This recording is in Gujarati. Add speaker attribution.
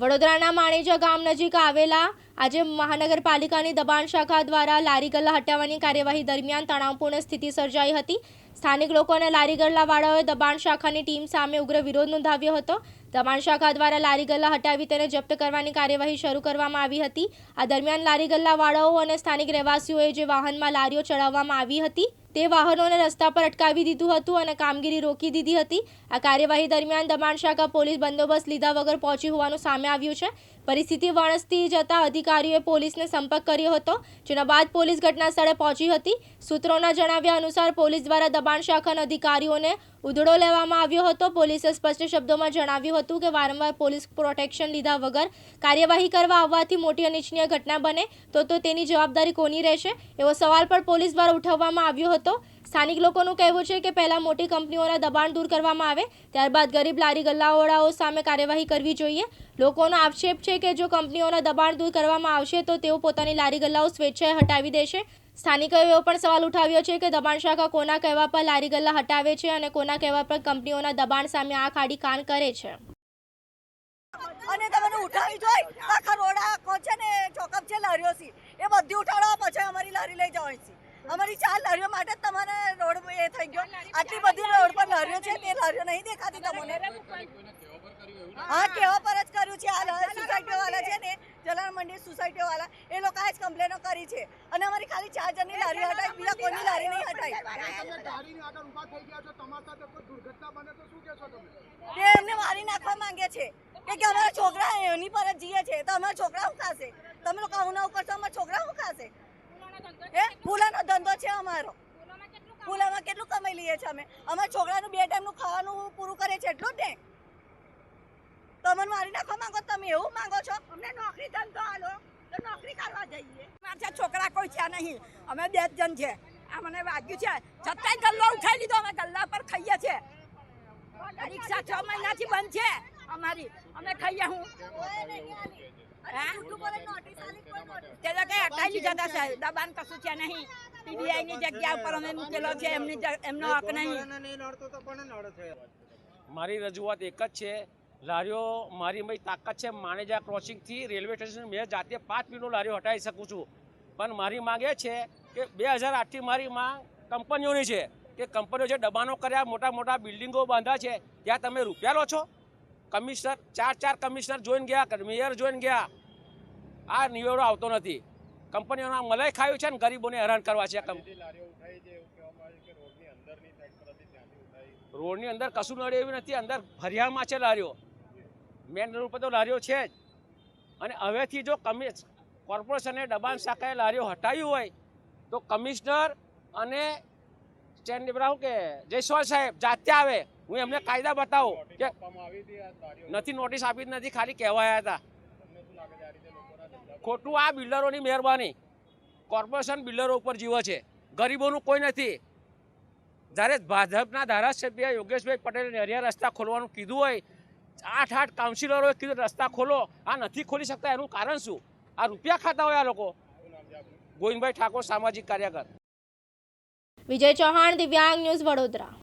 Speaker 1: વડોદરાના માણેજા ગામ નજીક આવેલા આજે મહાનગરપાલિકાની દબાણ શાખા દ્વારા લારી ગલ્લા હટાવવાની કાર્યવાહી દરમિયાન તણાવપૂર્ણ સ્થિતિ સર્જાઈ હતી. સ્થાનિક લોકો અને લારી દબાણ શાખાની ટીમ સામે ઉગ્ર વિરોધ નોંધાવ્યો હતો. દબાણ શાખા દ્વારા લારી હટાવી તેને જપ્ત કરવાની કાર્યવાહી શરૂ કરવામાં આવી હતી. આ દરમિયાન લારી ગલ્લાવાળાઓ અને સ્થાનિક રહેવાસીઓએ જે વાહનમાં લારીઓ ચડાવવામાં આવી હતી તે વાહનોને રસ્તા પર અટકાવી દીધું હતું અને કામગીરી રોકી દીધી હતી. આ કાર્યવાહી દરમિયાન દમણ શાખા પોલીસ બંદોબસ્ત લીધા વગર પહોંચી હોવાનું સામે આવ્યું છે. પરિસ્થિતિ વણસતી જતા અધિકારીઓએ પોલીસને સંપર્ક કર્યો હતો. જેના બાદ પોલીસ ઘટના સ્થળે પહોંચી હતી. સૂત્રોના જણાવ્યા અનુસાર પોલીસ દ્વારા દબાણ શાખાના અધિકારીઓને ઉધડો લેવામાં આવ્યો હતો. પોલીસે સ્પષ્ટ શબ્દોમાં જણાવ્યું હતું કે વારંવાર પોલીસ પ્રોટેક્શન લીધા વગર કાર્યવાહી કરવા આવવાથી મોટી અનિચ્છનીય ઘટના બને તો તો તેની જવાબદારી કોની રહેશે? એવો સવાલ પણ પોલીસ દ્વારા ઉઠાવવામાં આવ્યો હતો. સ્થાનિક લોકોનું કહેવું છે કે પહેલાં મોટી કંપનીઓના દબાણ દૂર કરવામાં આવે, ત્યારબાદ ગરીબ લારી ગલ્લાવાળાઓ સામે કાર્યવાહી કરવી જોઈએ. લોકોનો આક્ષેપ છે કે જો કંપનીઓના દબાણ દૂર કરવામાં આવશે, તો તેઓ પોતાની લારી ગલ્લાઓ સ્વેચ્છાએ હટાવી દેશે. સ્થાનિકોએ એવો પણ સવાલ ઉઠાવ્યો છે કે દબાણ શાખા કોના કહેવા પર લારી ગલ્લા હટાવે છે અને કોના કહેવા પર કંપનીઓના દબાણ સામે આંખ આડી કાન કરે છે?
Speaker 2: અને તમે ઉઠાવી જોઈ આખા રોડ આખો છે ને ચોકઅપ છે લારીઓ સી એ બધી ઉઠાડો પછી અમારી લારી લઈ જવાની છે અમારી ચાર લારીઓ માટે તમારે રોડ એ થઈ ગયો. આટલી બધી રોડ પર લારીઓ છે તે લારીઓ નહીં દેખાતી તમને. હા કેવા પર જ કર્યું છે આ સોસાયટીઓ વાળા છે ને જલારામ મંદિર સોસાયટીઓ વાળા એ લોકો જ કમ્પ્લેનો કરી છે. અને અમારી ખાલી ચાર જણની લારીઓ હટાય બીજા કોઈની લારી નહીં
Speaker 3: હટાય તો
Speaker 2: એમને મારી નાખવા માંગે છે કે કે અમારા છોકરા એની પર જ જીએ છે તો અમારા છોકરા શું ખાશે? તમે લોકો આવું ના કરશો અમારા છોકરા શું ખાશે? ફૂલાનો ધંધો છે અમારો. ફૂલામાં કેટલું કમાઈ લઈએ છીએ અમે? અમારા છોકરાનું બે ટાઈમનું ખાવાનું પૂરું કરે છે એટલું જ ને. તમે મારી નાખવા માંગો તમે એવું માંગો છો? અમને નોકરી ધંધો હાલો તો નોકરી કરવા જઈએ.
Speaker 4: મારા છોકરા કોઈ છે નહીં. અમે બે જ જણ છે. આ મને વાગ્યું છે. છતાંય ગલ્લો ઉઠાઈ લીધો. અમે ગલ્લા પર ખાઈએ છીએ રિક્ષા છ મહિનાથી બંધ છે અમારી. અમે ખાઈએ હું. હટાઈ લીધા સાહેબ દબાણ કશું છે નહીં. પીબીઆઈ ની જગ્યા ઉપર અમે મૂકેલો છે એમની એમનો હક નહીં.
Speaker 5: મારી રજૂઆત એક જ છે. લારીઓ મારી ભાઈ તાકાત છે માણેજા ક્રોસિંગથી રેલવે સ્ટેશન મેં જાતે પાંચ મિનિટનો લારીઓ હટાવી શકું છું. પણ મારી માંગ એ છે કે બે હજાર આઠથી મારી માંગ કંપનીઓની છે કે કંપનીઓ જે દબાણો કર્યા મોટા મોટા બિલ્ડિંગો બાંધ્યા છે ત્યાં તમે રૂપિયા લો છો? કમિશનર ચાર ચાર કમિશનર જોઈન ગયા મેયર જોઈન ગયા. આ નિવેડો આવતો નથી. કંપનીઓના મલાઈ ખાયું છે ને ગરીબોને હેરાન કરવા છે રોડની અંદર કશું નડે એવું નથી અંદર ફરિયામાં છે લારીઓ. મેન રોડ ઉપર તો લારીઓ છે જ. અને હવેથી જો કમિશ કોર્પોરેશને દબાણ શાખાએ લારીઓ હટાવી હોય તો કમિશનર અને સ્ટેન્ડ કે જયસ્વાલ સાહેબ જાતે આવે. હું એમને કાયદા બતાવું કે નથી નોટિસ આપી જ નથી ખાલી કહેવાયા હતા. ખોટું આ બિલ્ડરોની મહેરબાની. કોર્પોરેશન બિલ્ડરો ઉપર જીવે છે. ગરીબોનું કોઈ નથી. જ્યારે ભાજપના ધારાસભ્ય યોગેશભાઈ પટેલે નરિયા રસ્તા ખોલવાનું કીધું હોય આઠ આઠ કાઉન્સિલરોએ કીધું રસ્તા ખોલો આ નથી ખોલી શકતા એનું કારણ શું? આ રૂપિયા ખાતા હોય આ લોકો? ગોવિંદભાઈ ઠાકોર સામાજિક કાર્યકર.
Speaker 1: વિજય ચૌહાણ દિવ્યાંગ ન્યૂઝ વડોદરા.